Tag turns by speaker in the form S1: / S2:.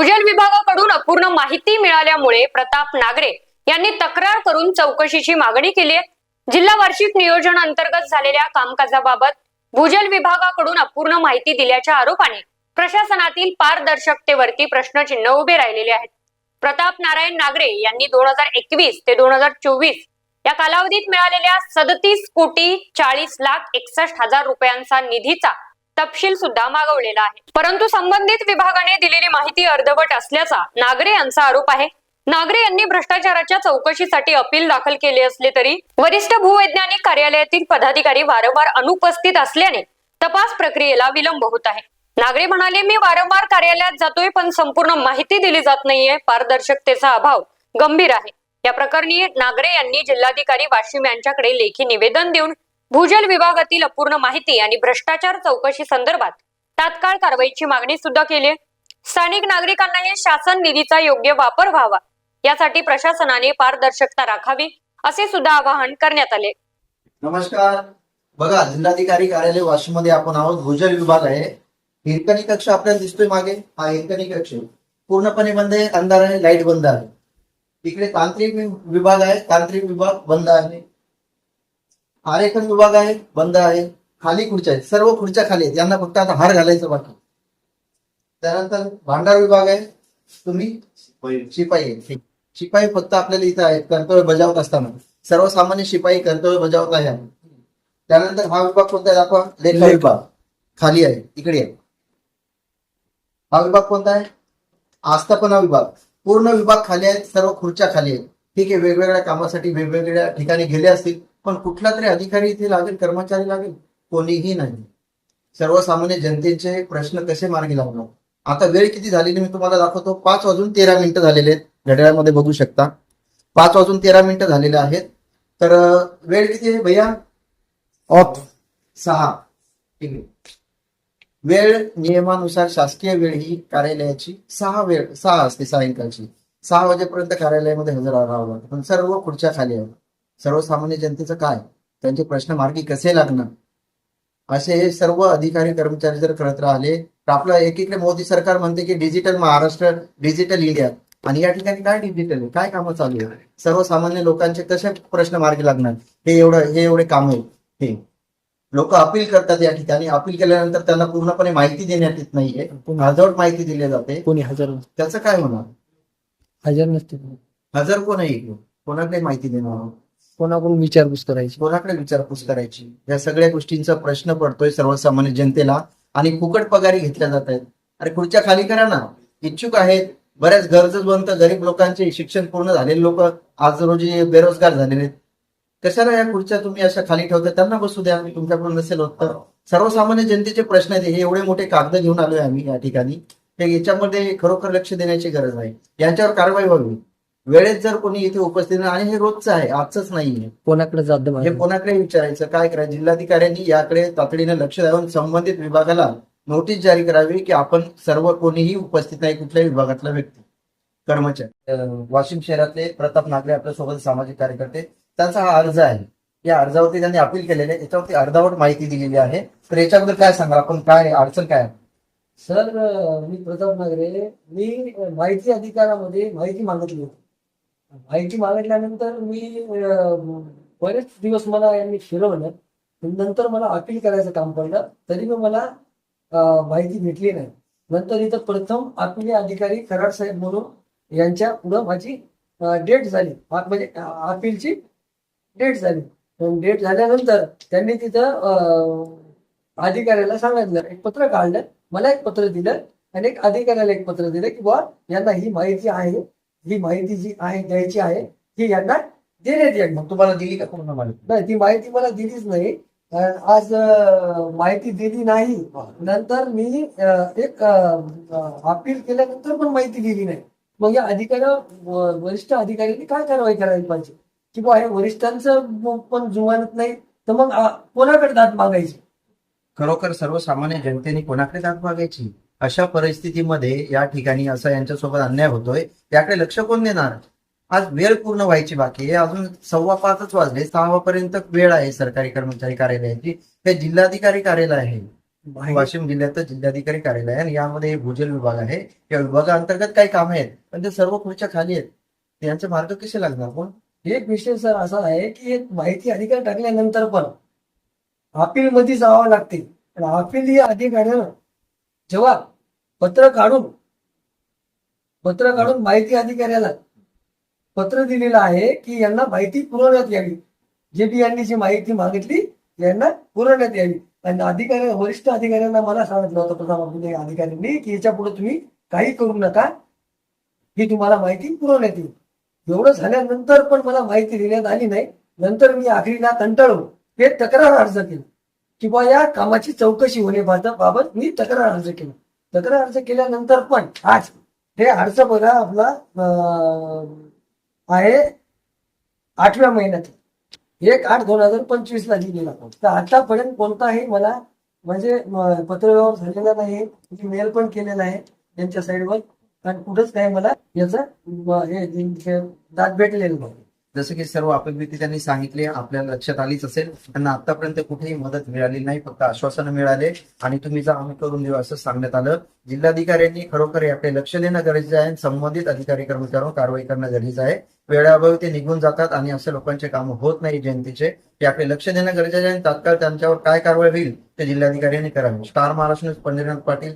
S1: भूजल विभागाकडून अपूर्ण माहिती मिळाल्यामुळे प्रताप नागरे यांनी तक्रार करून चौकशीची मागणी केली आहे. जिल्हा वार्षिक नियोजन अंतर्गत झालेल्या कामकाजाबाबत भूजल विभागाकडून अपूर्ण माहिती दिल्याच्या आरोपाने प्रशासनातील पारदर्शकतेवरती प्रश्नचिन्ह उभे राहिलेले आहेत. प्रताप नारायण नागरे यांनी दोन हजार एकवीस ते दोन हजार चोवीस या कालावधीत मिळालेल्या सदतीस कोटी चाळीस लाख एकसष्ट हजार रुपयांचा निधीचा तपशील सुद्धा मागवलेला आहे. परंतु संबंधित विभागाने दिलेली माहिती अर्धवट असल्याचा नागरे यांचा आरोप आहे. नागरे यांनी भ्रष्टाचाराच्या चौकशीसाठी अपील दाखल केले असले तरी वरिष्ठ भूवैज्ञानिक कार्यालयातील पदाधिकारी वारंवार अनुपस्थित असल्याने तपास प्रक्रियेला विलंब होत आहे. नागरे म्हणाले मी वारंवार कार्यालयात जातोय पण संपूर्ण माहिती दिली जात नाहीये. पारदर्शकतेचा अभाव गंभीर आहे. या प्रकरणी नागरे यांनी जिल्हाधिकारी वाशिम यांच्याकडे लेखी निवेदन देऊन भूजल विभागातील अपूर्ण माहिती आणि भ्रष्टाचार चौकशी संदर्भात तात्काळ कारवाईची मागणी सुद्धा केली. स्थानिक नागरिकांनाही शासन निधीचा योग्य वापर व्हावा यासाठी प्रशासनाने पारदर्शकता राखावी असे सुद्धा आवाहन करण्यात आले.
S2: नमस्कार. बघा जिल्हाधिकारी कार्यालय वाशिममध्ये आपण आहोत. भूजल विभाग आहे. हिरकणी कक्ष आपल्याला दिसतोय मागे. हा हिरकणी कक्ष. पूर्णपणे बंद आहे अंधार आहे लाइट बंद आहे. इकडे तांत्रिक विभाग आहे. तांत्रिक विभाग बंद आहे. आरेखन विभाग आहे बंद आहे खाली खुर्च्या आहेत. सर्व खुर्च्या खाली आहेत. यांना फक्त आता हार घालायचं बाकी त्यानंतर भांडार विभाग आहे. तुम्ही शिपाई. शिपाई फक्त आपल्याला इथं आहेत. कर्तव्य बजावत असताना. सर्वसामान्य शिपाई कर्तव्य बजावत आहे. त्यानंतर हा विभाग कोणता आहे? दाखवा. लेखा. विभाग. खाली आहे. इकडे आहे. हा विभाग कोणता आहे? आस्थापना विभाग. पूर्ण विभाग खाली आहेत. सर्व खुर्च्या खाली आहेत. ठीक आहे. वेगवेगळ्या कामासाठी वेगवेगळ्या ठिकाणी गेले असतील. पण कुठला तरी अधिकारी इथे लागेल कर्मचारी लागेल कोणीही नाही. सर्वसामान्य जनतेचे प्रश्न कसे मार्गी लावणार आता वेळ किती झालेली मी तुम्हाला दाखवतो. पाच वाजून तेरा मिनिटं झालेले आहेत. घड्याळामध्ये बघू शकता. पाच वाजून तेरा मिनिटं झालेले आहेत. तर वेळ किती आहे भैया? ऑफ. सहा. ठीक आहे. वेळ नियमानुसार शासकीय वेळ ही कार्यालयाची सहा वेळ सहा असते सायंकाळची. सहा वाजेपर्यंत कार्यालयामध्ये हजर राहावं लागतं. पण सर्व खुर्च्या खाली हवं सर्वसामान्य जनतेचं काय? त्यांचे प्रश्न मार्गी कसे लागणार असे हे सर्व अधिकारी कर्मचारी जर करत राहिले तर आपलं एकीकडे मोदी सरकार म्हणते की डिजिटल महाराष्ट्र डिजिटल इंडिया आणि या ठिकाणी काय डिजिटल आहे? काय कामं चालू आहे सर्वसामान्य लोकांचे कसे प्रश्न मार्गी लागणार? हे एवढं हे एवढे काम आहे हे. लोक अपील करतात या ठिकाणी. अपील केल्यानंतर त्यांना पूर्णपणे माहिती देण्यात येत नाहीये. अर्धवट माहिती दिली जाते.
S3: कोणी हजर
S2: त्याचं काय होणार?
S3: हजर नसते.
S2: हजर कोण आहे? कोणाकडे माहिती देणार.
S3: कोणाकडून विचारपूस करायची?
S2: कोणाकडे विचारपूस करायची? या सगळ्या गोष्टींचा प्रश्न पडतोय सर्वसामान्य जनतेला आणि फुकट पगारी घेतल्या जात आहेत. अरे खुर्च्या खाली करा ना. इच्छुक आहेत. बऱ्याच गरजवंत गरीब लोकांचे शिक्षण पूर्ण झालेले लोक आज रोजी बेरोजगार झालेले आहेत. कशाला या खुर्च्या तुम्ही अशा खाली ठेवता? त्यांना बसू द्या. तुमच्याकडून नसेल होत तर. सर्वसामान्य जनतेचे प्रश्न आहेत. हे एवढे मोठे कागद घेऊन आलोय आम्ही या ठिकाणी. हे याच्यामध्ये खरोखर लक्ष देण्याची गरज आहे यांच्यावर कारवाई व्हावी. वेळेत जर कोणी इथे उपस्थित नाही आणि हे रोजचं आहे आजच नाहीये.
S3: कोणाकडे जात
S2: हे कोणाकडे विचारायचं काय करायचं? जिल्हाधिकाऱ्यांनी याकडे तातडीने लक्ष द्यावं संबंधित विभागाला नोटीस जारी करावी की आपण सर्व कोणीही उपस्थित नाही कुठल्याही विभागातला व्यक्ती कर्मचारी. वाशिम शहरातले प्रताप नागरे आपल्यासोबत सामाजिक कार्यकर्ते. त्यांचा हा अर्ज आहे. या अर्जावरती त्यांनी अपील केलेले आहे. याच्यावरती अर्धावट माहिती दिलेली आहे. तर याच्याबद्दल काय सांगा आपण काय अडचण काय आहे?
S4: सर मी प्रताप नागरे. मी माहिती अधिकारामध्ये माहिती मागितली होती माहिती मागितल्यानंतर मी बरेच दिवस मला यांनी फिरवलं. नंतर मला अपील करायचं काम पडलं. तरी पण मला माहिती भेटली नाही. नंतर इथं प्रथम अपिली अधिकारी कराड साहेब म्हणून यांच्या पुढं माझी डेट झाली. म्हणजे अपीलची डेट झाली. डेट झाल्यानंतर त्यांनी तिथं अधिकाऱ्याला सांगितलं. एक पत्र काढलं. मला एक पत्र दिलं. आणि एक अधिकाऱ्याला एक पत्र दिलं की बुवा यांना ही माहिती आहे. ही माहिती जी आहे द्यायची आहे ही यांना देण्यात येईल.
S2: मग तुम्हाला दिली का पूर्ण माहिती?
S4: नाही ती माहिती मला दिलीच नाही. आज माहिती दिली नाही. नंतर मी एक अपील केल्यानंतर पण माहिती दिली नाही. मग या अधिकाऱ्या वरिष्ठ अधिकाऱ्यांनी काय कारवाई करायला पाहिजे? की बुवा हे वरिष्ठांचं पण जुमानत नाही तर मग कोणाकडे दाद मागायची?
S2: खरोखर सर्वसामान्य जनतेने कोणाकडे दाद मागायची? अशा परिस्थितीमध्ये या ठिकाणी असा यांच्यासोबत अन्याय होतोय याकडे लक्ष कोण देणार? आज वेळ पूर्ण व्हायची बाकी आहे. अजून सव्वा पाचच वाजले सहा पर्यंत वेळ आहे सरकारी कर्मचारी कार्यालयाची. हे जिल्हाधिकारी कार्यालय आहे. वाशिम जिल्ह्याचं जिल्हाधिकारी कार्यालय आहे आणि यामध्ये भूजल विभाग आहे. या विभागाअंतर्गत काही कामं आहेत पण ते सर्व खुर्च्या खाली आहेत. यांचे मार्ग कसे लागणार कोण?
S4: एक विषय सर असा आहे की एक माहिती अधिकार टाकल्यानंतर पण अपील मध्ये जावं लागते. अपील या अधिकाऱ्यानं जेव्हा पत्र काढून पत्र काढून माहिती अधिकाऱ्याला पत्र दिलेलं आहे की यांना माहिती पुरवण्यात यावी. जे बी यांनी जी माहिती मागितली यांना पुरवण्यात यावी. आणि अधिकारी वरिष्ठ अधिकाऱ्यांना मला सांगितलं होतं प्रधानमंत्री अधिकाऱ्यांनी की याच्यापुढे तुम्ही काही करू नका. ही तुम्हाला माहिती पुरवण्यात येईल. एवढं झाल्यानंतर पण मला माहिती देण्यात आली नाही. नंतर मी आखरीला कंटाळून हे तक्रार अर्ज केला. किंवा या कामाची चौकशी होणे बाबत मी तक्रार अर्ज केला. तक्रार अर्ज केल्यानंतर पण आज हे अर्ज बघा आपला आहे आठव्या महिन्यात एक आठ दोन हजार पंचवीस ला दिलेला तर आतापर्यंत कोणताही मला म्हणजे पत्रव्यवहार झालेला नाही मी मेल पण केलेला आहे त्यांच्या साईडवर. कारण कुठंच काही मला याचा हे दाद भेटलेलं नाही.
S2: जसं की सर्व अपघाती त्यांनी सांगितले आपल्याला लक्षात आलीच असेल त्यांना आतापर्यंत कुठेही मदत मिळाली नाही फक्त आश्वासन मिळाले आणि तुम्ही जा आम्ही करून देऊ असं सांगण्यात आलं. जिल्हाधिकाऱ्यांनी खरोखर याकडे लक्ष देणं गरजेचं आहे आणि संबंधित अधिकारी कर्मचाऱ्यांवर कारवाई करणं गरजेचं आहे. वेळाअभावी ते निघून जातात आणि असे लोकांचे काम होत नाही जयंतीचे. याकडे लक्ष देणं गरजेचं आहे आणि तात्काळ त्यांच्यावर काय कारवाई होईल ते जिल्हाधिकाऱ्यांनी करावी. स्टार महाराष्ट्र पंढरीनाथ पाटील.